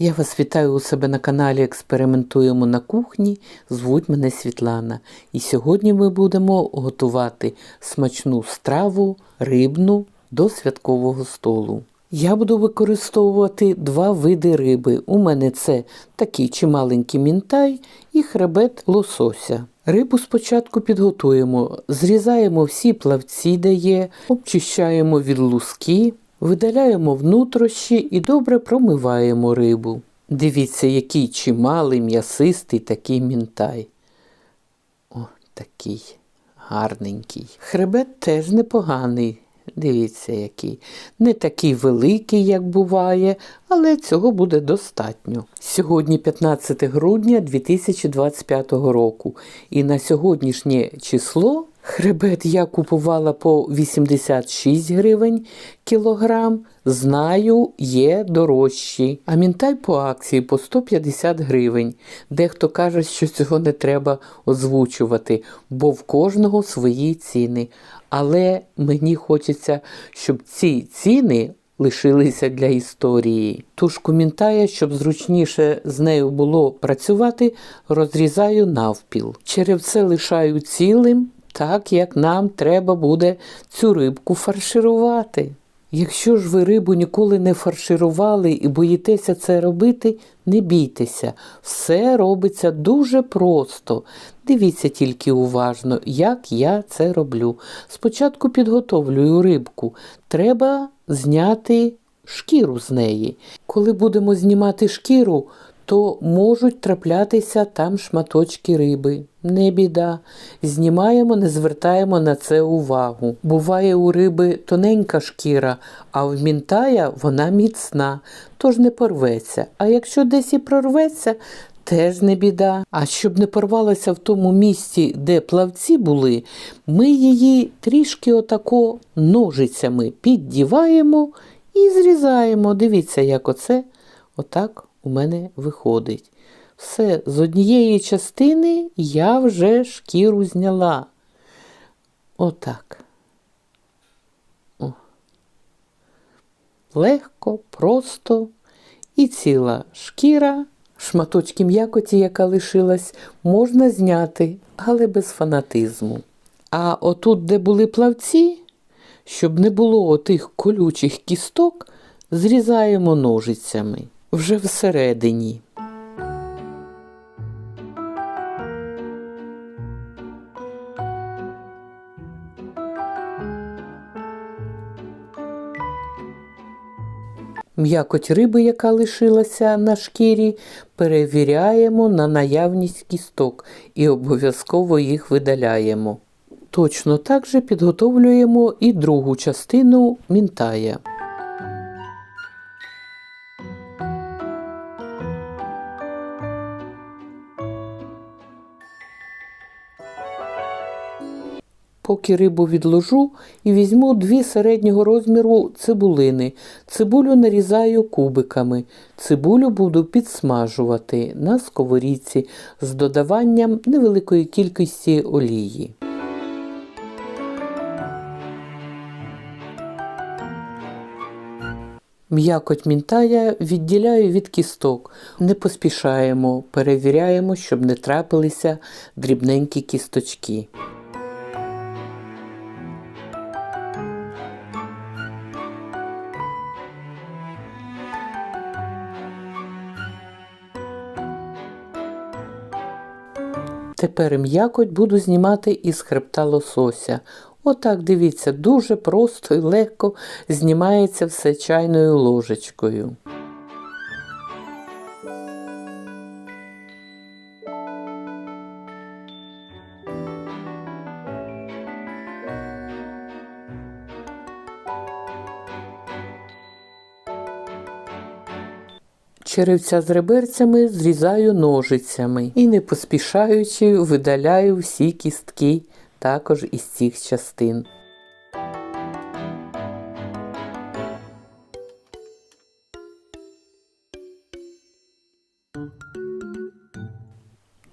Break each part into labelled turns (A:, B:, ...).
A: Я вас вітаю у себе на каналі Експериментуємо на кухні. Звуть мене Світлана. І сьогодні ми будемо готувати смачну страву рибну до святкового столу. Я буду використовувати два види риби. У мене це такий чималенький мінтай і хребет лосося. Рибу спочатку підготуємо, зрізаємо всі плавці, де є, обчищаємо від луски, видаляємо внутрішні і добре промиваємо рибу. Дивіться, який чималий м'ясистий такий мінтай. О, такий гарненький. Хребет теж непоганий. Дивіться, який. Не такий великий, як буває, але цього буде достатньо. Сьогодні 15 грудня 2025 року. І на сьогоднішнє число хребет я купувала по 86 гривень кілограм. Знаю, є дорожчі. А мінтай по акції по 150 гривень. Дехто каже, що цього не треба озвучувати, бо в кожного свої ціни. Але мені хочеться, щоб ці ціни лишилися для історії. Тушку мінтая, щоб зручніше з нею було працювати, розрізаю навпіл. Черевце лишаю цілим, так як нам треба буде цю рибку фарширувати. Якщо ж ви рибу ніколи не фарширували і боїтеся це робити, не бійтеся. Все робиться дуже просто. Дивіться тільки уважно, як я це роблю. Спочатку підготовлюю рибку. Треба зняти шкіру з неї. Коли будемо знімати шкіру, то можуть траплятися там шматочки риби. Не біда. Знімаємо, не звертаємо на це увагу. Буває у риби тоненька шкіра, а в мінтая вона міцна, тож не порветься. А якщо десь і прорветься, теж не біда. А щоб не порвалася в тому місці, де плавці були, ми її трішки отако ножицями піддіваємо і зрізаємо. Дивіться, як оце отак у мене виходить. Все, з однієї частини я вже шкіру зняла. Отак. О. Легко, просто і ціла шкіра, шматочки м'якоті, яка лишилась, можна зняти, але без фанатизму. А отут, де були плавці, щоб не було отих колючих кісток, зрізаємо ножицями вже всередині. М'якоть риби, яка лишилася на шкірі, перевіряємо на наявність кісток і обов'язково їх видаляємо. Точно так же підготовлюємо і другу частину мінтая. Поки рибу відложу і візьму дві середнього розміру цибулини. Цибулю нарізаю кубиками. Цибулю буду підсмажувати на сковорідці з додаванням невеликої кількості олії. М'якоть мінтая відділяю від кісток. Не поспішаємо, перевіряємо, щоб не трапилися дрібненькі кісточки. Тепер м'якоть буду знімати із хребта лосося. Отак, дивіться, дуже просто і легко знімається все чайною ложечкою. Черевця з реберцями зрізаю ножицями і, не поспішаючи, видаляю всі кістки також із цих частин.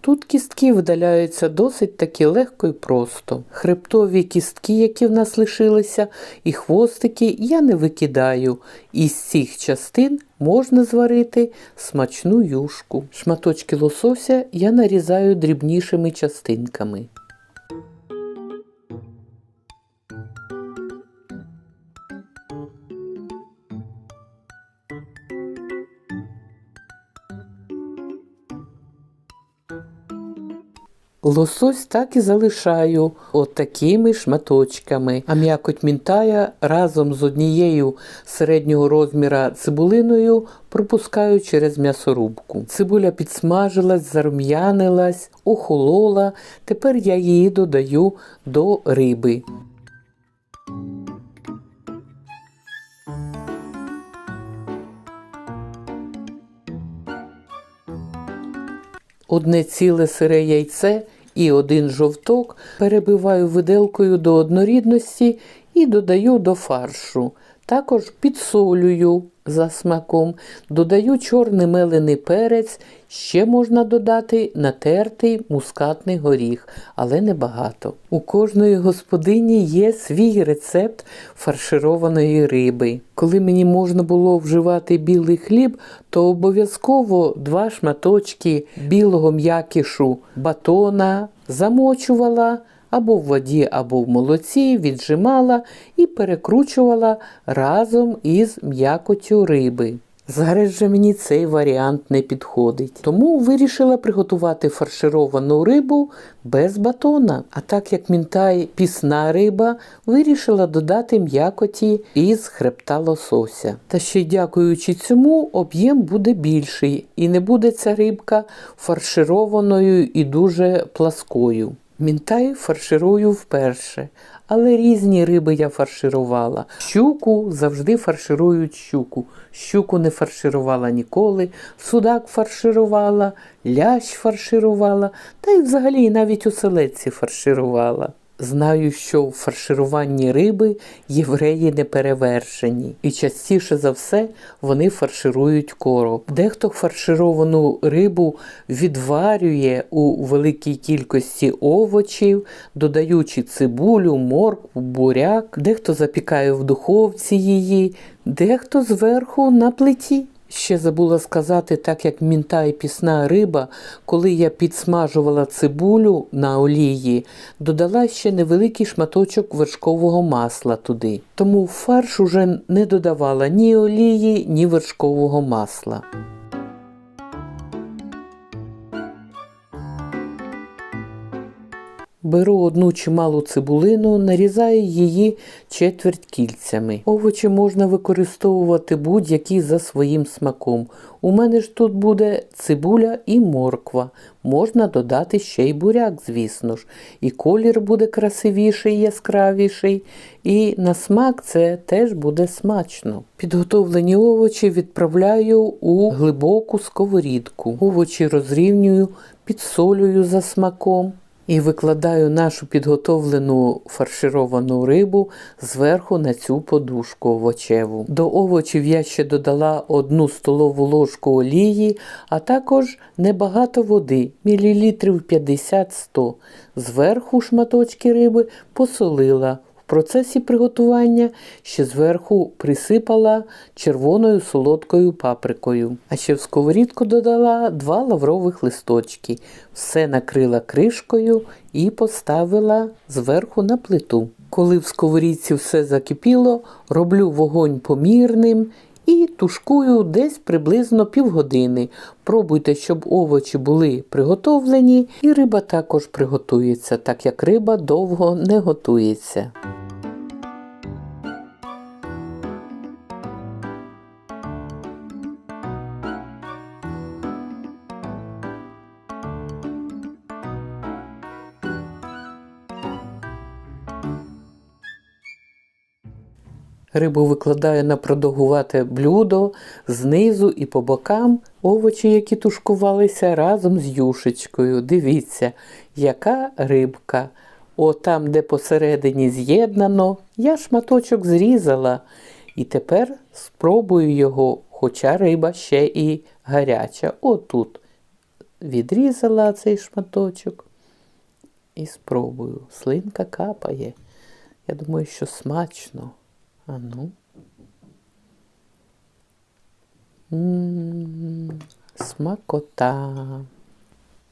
A: Тут кістки видаляються досить таки легко і просто. Хребтові кістки, які в нас лишилися, і хвостики я не викидаю. Із цих частин можна зварити смачну юшку. Шматочки лосося я нарізаю дрібнішими частинками. Лосось так і залишаю отакими шматочками, а м'якоть мінтая разом з однією середнього розміра цибулиною пропускаю через м'ясорубку. Цибуля підсмажилась, зарум'янилась, охолола. Тепер я її додаю до риби. Одне ціле сире яйце і один жовток перебиваю виделкою до однорідності і додаю до фаршу. Також підсолюю за смаком, додаю чорний мелений перець, ще можна додати натертий мускатний горіх, але небагато. У кожної господині є свій рецепт фаршированої риби. Коли мені можна було вживати білий хліб, то обов'язково два шматочки білого м'якішу батона замочувала або в воді, або в молоці, віджимала і перекручувала разом із м'якотю риби. Зараз же мені цей варіант не підходить, тому вирішила приготувати фаршировану рибу без батона. А так як мінтай пісна риба, вирішила додати м'якоті із хребта лосося. Та ще й дякуючи цьому, об'єм буде більший і не буде ця рибка фаршированою і дуже пласкою. Мінтай фарширую вперше, але різні риби я фарширувала. Щуку завжди фарширують щуку. Щуку не фарширувала ніколи, судак фарширувала, лящ фарширувала, та й взагалі навіть у селедці фарширувала. Знаю, що в фаршируванні риби євреї не перевершені, і частіше за все вони фарширують короб. Дехто фаршировану рибу відварює у великій кількості овочів, додаючи цибулю, моркву, буряк, дехто запікає в духовці її, дехто зверху на плиті. Ще забула сказати, так як мінта і пісна риба, коли я підсмажувала цибулю на олії, додала ще невеликий шматочок вершкового масла туди. Тому фарш уже не додавала ні олії, ні вершкового масла. Беру одну чималу цибулину, нарізаю її четверть кільцями. Овочі можна використовувати будь-які за своїм смаком. У мене ж тут буде цибуля і морква. Можна додати ще й буряк, звісно ж. І колір буде красивіший, яскравіший, і на смак це теж буде смачно. Підготовлені овочі відправляю у глибоку сковорідку. Овочі розрівнюю, підсолюю за смаком. І викладаю нашу підготовлену фаршировану рибу зверху на цю подушку овочеву. До овочів я ще додала одну столову ложку олії, а також небагато води, мілілітрів 50-100. Зверху шматочки риби посолила. Процесі приготування ще зверху присипала червоною солодкою паприкою. А ще в сковорідку додала два лаврових листочки. Все накрила кришкою і поставила зверху на плиту. Коли в сковорідці все закипіло, роблю вогонь помірним і тушкую десь приблизно півгодини. Пробуйте, щоб овочі були приготовлені, і риба також приготується, так як риба довго не готується. Рибу викладаю на продовгувате блюдо знизу і по бокам овочі, які тушкувалися разом з юшечкою. Дивіться, яка рибка. О, там, де посередині з'єднано, я шматочок зрізала. І тепер спробую його, хоча риба ще і гаряча. Отут відрізала цей шматочок і спробую. Слинка капає. Я думаю, що смачно. А ну. Смакота.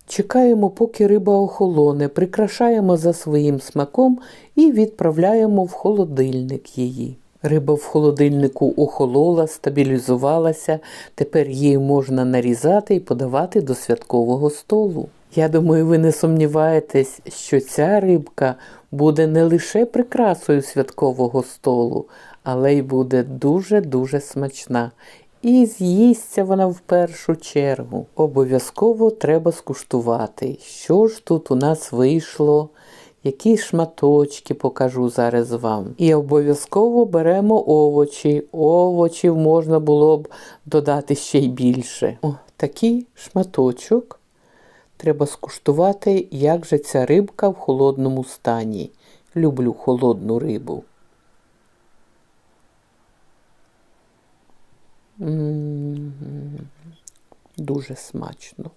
A: Чекаємо, поки риба охолоне, прикрашаємо за своїм смаком і відправляємо в холодильник її. Риба в холодильнику охолола, стабілізувалася, тепер її можна нарізати і подавати до святкового столу. Я думаю, ви не сумніваєтесь, що ця рибка буде не лише прикрасою святкового столу, але й буде дуже-дуже смачна. І з'їсться вона в першу чергу. Обов'язково треба скуштувати, що ж тут у нас вийшло, які шматочки покажу зараз вам. І обов'язково беремо овочі. Овочів можна було б додати ще й більше. О, такий шматочок. Треба скуштувати, як же ця рибка в холодному стані. Люблю холодну рибу. Дуже смачно.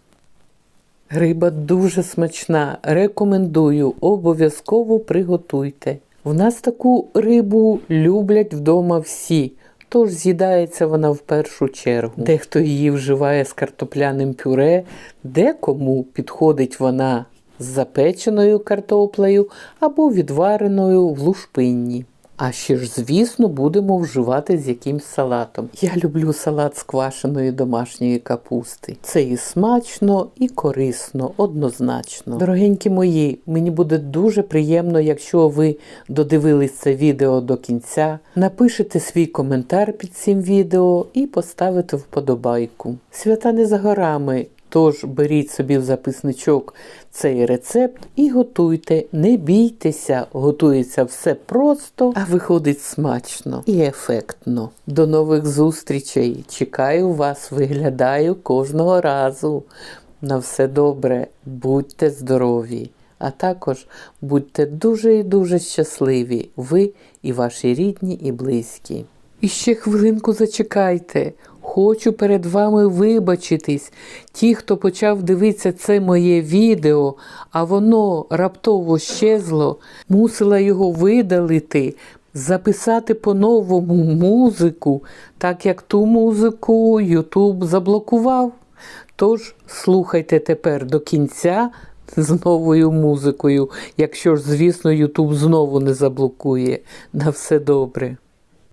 A: Риба дуже смачна. Рекомендую, обов'язково приготуйте. В нас таку рибу люблять вдома всі, тож з'їдається вона в першу чергу. Дехто її вживає з картопляним пюре, декому підходить вона з запеченою картоплею або відвареною в лушпинні. А ще ж, звісно, будемо вживати з якимсь салатом. Я люблю салат з квашеної домашньої капусти. Це і смачно, і корисно, однозначно. Дорогенькі мої, мені буде дуже приємно, якщо ви додивились це відео до кінця, напишете свій коментар під цим відео і поставите вподобайку. Свята не за горами. Тож беріть собі в записничок цей рецепт і готуйте. Не бійтеся, готується все просто, а виходить смачно і ефектно. До нових зустрічей! Чекаю вас, виглядаю кожного разу. На все добре, будьте здорові, а також будьте дуже і дуже щасливі, ви і ваші рідні і близькі. І ще хвилинку зачекайте. Хочу перед вами вибачитись. Ті, хто почав дивитися це моє відео, а воно раптово щезло, мусила його видалити, записати по-новому музику, так як ту музику Ютуб заблокував. Тож слухайте тепер до кінця з новою музикою, якщо ж, звісно, Ютуб знову не заблокує. На все добре.